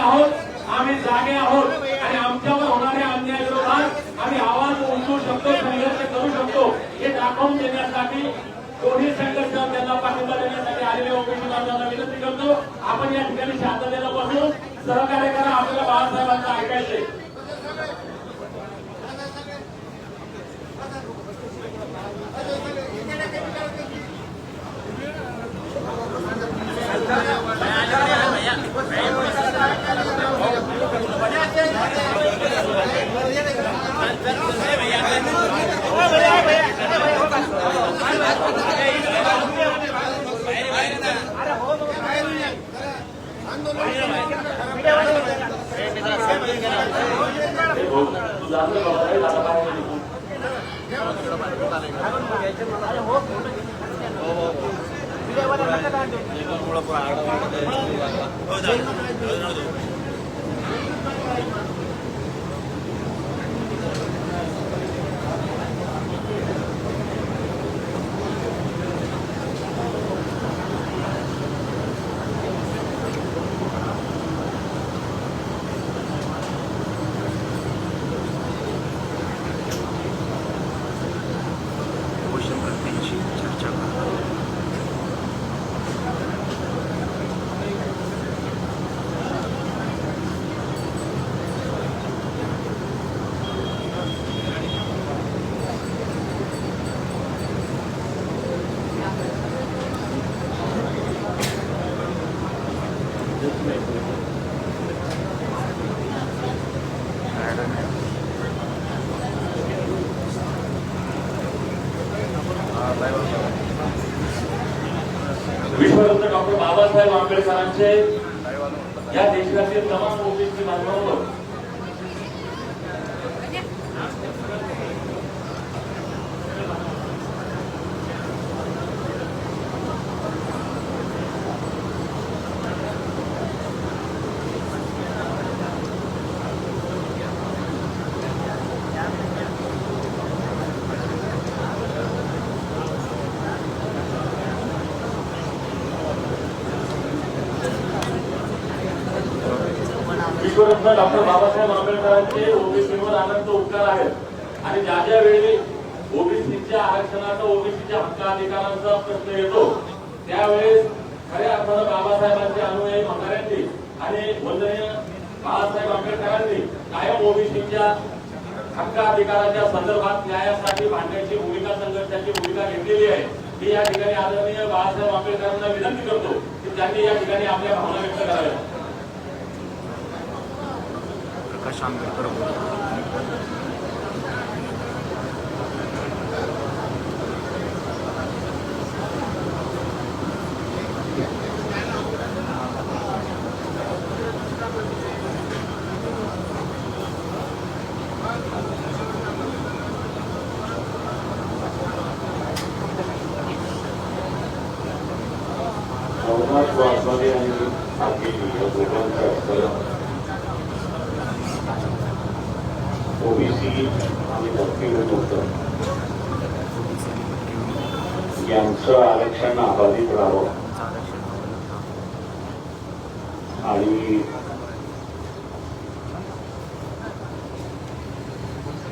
आहोत. आम्ही जागे आहोत. आणि आमच्यावर होणाऱ्या अन्यायाविरोधात आम्ही आवाज उंचवू शकतो संघर्ष करू शकतो. हे दाखवून देण्यासाठी दोन्ही संघर्ष त्यांना पाठिंबा देण्यासाठी आलेले ओबीसी बांधवांना विनंती करतो. आपण या ठिकाणी शांततेला बसून सहकार्य करा. आपल्याला बाळासाहेबांना ಮೂಲ ಪುರ विश्वरत्न डॉक्टर बाबासाहेब आंबेडकरांचे या देशातील तमाम ओबीसी बांधवांवर भारतरत्न डॉक्टर बाबासाहेब आंबेडकरांचे ओबीसीवर अनंत उपकार आहेत. आणि ज्या ज्या वेळी ओबीसीच्या आरक्षणाचा ओबीसीच्या हक्क अधिकारांचा प्रश्न येतो त्यावेळेस खऱ्या अर्थानं बाबासाहेबांचे अनुयायी म्हाताऱ्यांनी आणि वंदनीय बाळासाहेब आंबेडकरांनी कायम ओबीसीच्या हक्क अधिकाराच्या संदर्भात न्यायासाठी भांडण्याची भूमिका संघर्षाची भूमिका घेतलेली आहे. मी या ठिकाणी आदरणीय बाळासाहेब आंबेडकरांना विनंती करतो की त्यांनी या ठिकाणी आपल्या भावना व्यक्त कराव्या प्रकाश आंबेडकर बोलतात ओबीसी आणि धर्तीविरुद्ध होतं यांचं आरक्षण अबाधित राहावं. आणि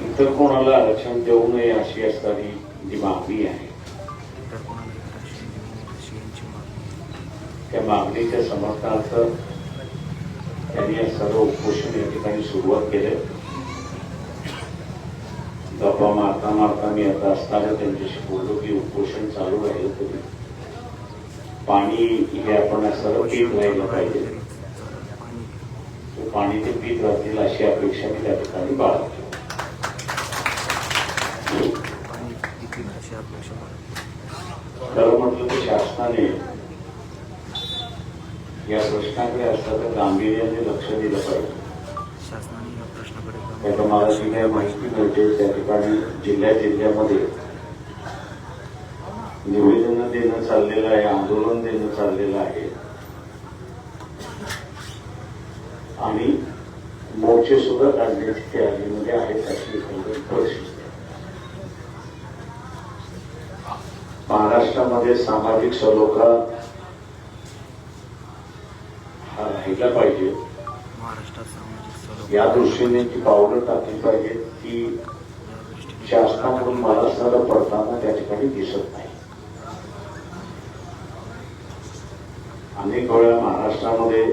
इतर कोणाला आरक्षण देऊ नये अशी असणारी जी मागणी आहे त्या मागणीच्या समर्थनार्थ त्यांनी या सर्व उपोषण या ठिकाणी सुरुवात केले. गप्पा मारता मारता मी आता असताना त्यांच्याशी बोललो की उपोषण चालू राहिलं तरी. पाणी हे आपण सर्व पीत राहिलं पाहिजे. पाणी ते पीत राहतील अशी अपेक्षा मी त्या ठिकाणी बाळगतो बाळगतो. खरं म्हटलं तर शासनाने या प्रश्नाकडे असताना गांभीर्याने लक्ष दिलं पाहिजे. शासनाने या प्रश्नाकडे त्यात मला जी काही माहिती मिळते. त्या ठिकाणी जिल्ह्या जिल्ह्यामध्ये निवेदन देणं चाललेलं आहे आंदोलन देणं चाललेलं आहे. आम्ही मोर्चे सुद्धा काढण्याची तयारीमध्ये आहेत अशी एकंदरीत परिस्थिती महाराष्ट्रामध्ये सामाजिक सलोखा या दृष्टीने जी पावलं टाकली पाहिजेत ती शासनामधून महाराष्ट्राला शासनाकडून मला पडताना त्या ठिकाणी दिसत नाही. अनेक वेळा महाराष्ट्रामध्ये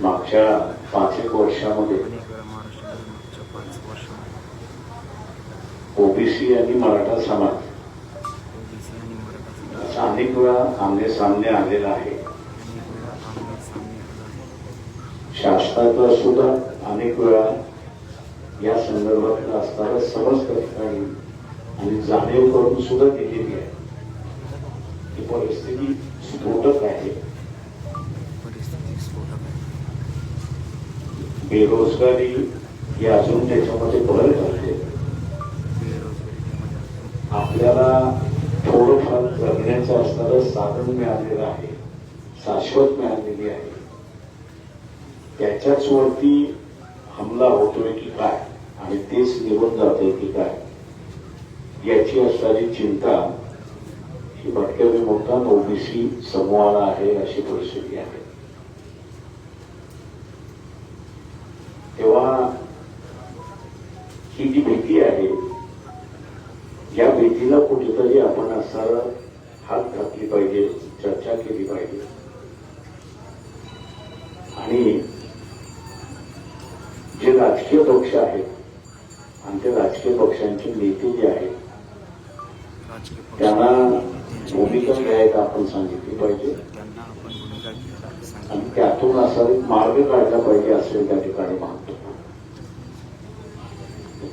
मागच्या पाच एक वर्षामध्ये ओबीसी आणि मराठा समाज ओबीसी आणि मराठा समाज असा अनेक वेळा आमने सामने आलेला आहे अनेक वेळा आमने सामने आला आहे शासनाचा सुद्धा अनेक वेळा या संदर्भातलं असणारा समज ठिकाणी आणि जाणीव करून सुद्धा दिलेली आहे. ही परिस्थिती स्फोटक आहे. बेरोजगारी ही अजून त्याच्यामध्ये भर घालते आपल्याला थोडंफार जगण्याचं असणारं साधन मिळालेलं आहे. शाश्वत मिळालेली आहे. त्याच्याच वरती हमला होतोय की काय? आणि तेच निघून जातोय की काय? याची असणारी चिंता ही भटक्या म्हणतात ओबीसी समूहाला आहे अशी परिस्थिती आहे. तेव्हा ही जी भीती आहे या भीतीला कुठेतरी आपण असणारा हात घातली पाहिजे चर्चा केली पाहिजे. आणि भूमिका नेत्यांची- घ्यायला आपण सांगितली पाहिजे? आणि त्यातून असा एक मार्ग काढला पाहिजे असेल त्या ठिकाणी मानतो.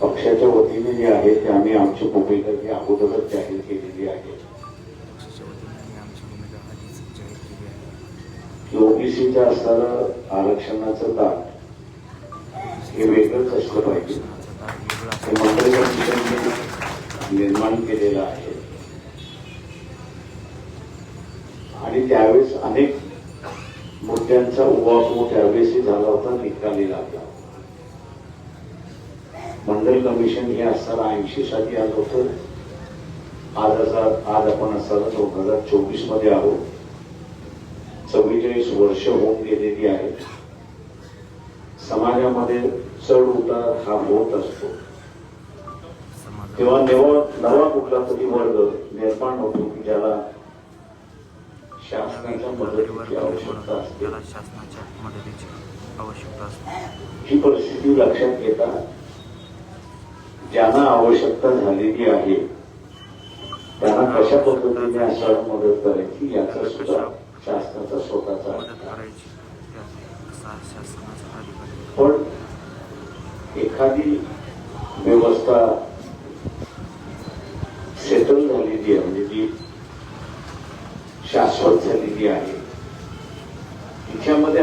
पक्षाच्या वतीने जे आहे ते आम्ही आमची भूमिका जी अगोदरच जाहीर केलेली आहे. ओबीसीच्या असणारं आरक्षणाचं दाट हे वेगळंच असलं पाहिजे. हे मंत्रिमंडळ निर्माण केलेलं आहे. आणि त्यावेळेस अनेक मुद्द्यांचा उहापोह त्यावेळेसही झाला होता निकाली लागला मंडल कमिशन हे असताना ऐंशी साली आलं होतं. आज असा आज आपण असताना दोन हजार चोवीसमध्ये आहोत. चव्वेचाळीस वर्ष होऊन गेलेली आहेत समाजामध्ये चढ उतार हा होत असतो. तेव्हा नवा नवा कुठला तरी वर्ग निर्माण होतो की ज्याला शासनाच्या मदतीची आवश्यकता असते. त्याला शासनाच्या मदतीची आवश्यकता असते. ही परिस्थिती लक्षात घेता ज्यांना आवश्यकता झालेली आहे त्यांना कशा पद्धतीने असं मदत करायची याचा सुद्धा शासनाचा स्वतःचा. पण एखादी व्यवस्था सेटल झालेली आहे म्हणजे जी शाश्वत झालेली आहे तिच्यामध्ये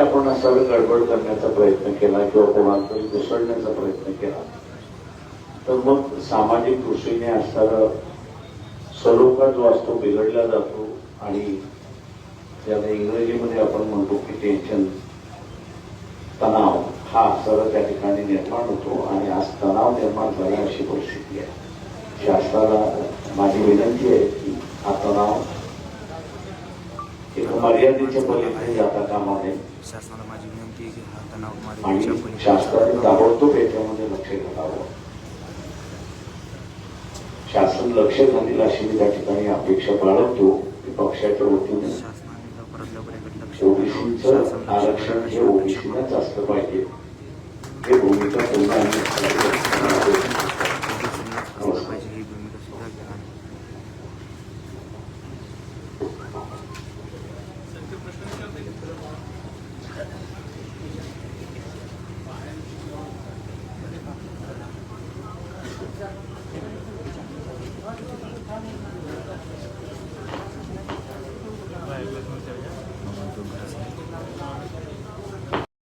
आपण गडबड करण्याचा प्रयत्न केला किंवा कोणाला घुसळण्याचा प्रयत्न केला तर मग सामाजिक दृष्टीने असणारा सलोखा जो असतो बिघडला जातो आणि ज्याला इंग्रजीमध्ये आपण म्हणतो की टेन्शन तणाव हा सर्व त्या ठिकाणी निर्माण होतो आणि आज तणाव निर्माण झाला अशी परिस्थिती आहे. शासनाला माझी विनंती आहे की हा तणाव एक मर्यादेच्या पलीकडे जाता कामा नये. शासनाला माझी विनंती आहे की हा तणाव आणि शासनाने. ताबडतोब याच्यामध्ये लक्ष घालावं. शासन लक्ष घालील अशी मी त्या ठिकाणी अपेक्षा बाळगतो की पक्षाच्या वतीने ओबीसीचं आरक्षण हे ओबीसीलाच असलं पाहिजे. हे भूमिका पुन्हा